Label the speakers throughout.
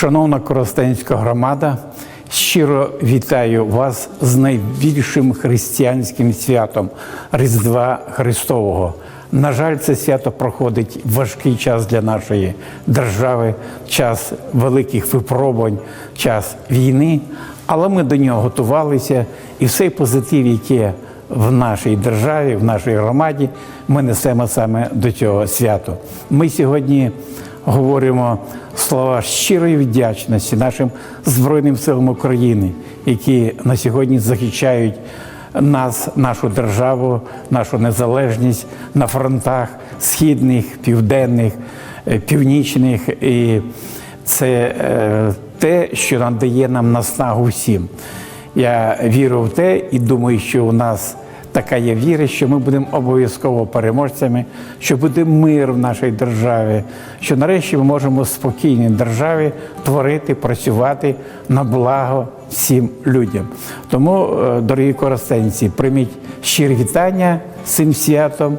Speaker 1: Шановна Коростенська громада, щиро вітаю вас з найбільшим християнським святом Різдва Христового. На жаль, це свято проходить важкий час для нашої держави, час великих випробувань, час війни. Але ми до нього готувалися, і все позитив, який в нашій державі, в нашій громаді, ми несемо саме до цього святу. Ми сьогодні говоримо слова щирої вдячності нашим Збройним силам України, які на сьогодні захищають нас, нашу державу, нашу незалежність на фронтах східних, південних, е, північних. І це е, те, що надає нам наснагу всім. Я вірю в те і думаю, що у нас така є віра, що ми будемо обов'язково переможцями, що буде мир в нашій державі, що нарешті ми можемо в спокійній державі творити, працювати на благо всім людям. Тому, е, дорогі коростенці, прийміть щирі вітання цим святом.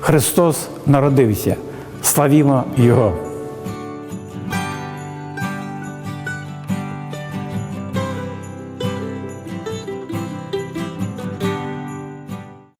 Speaker 1: Христос народився. Славімо Його!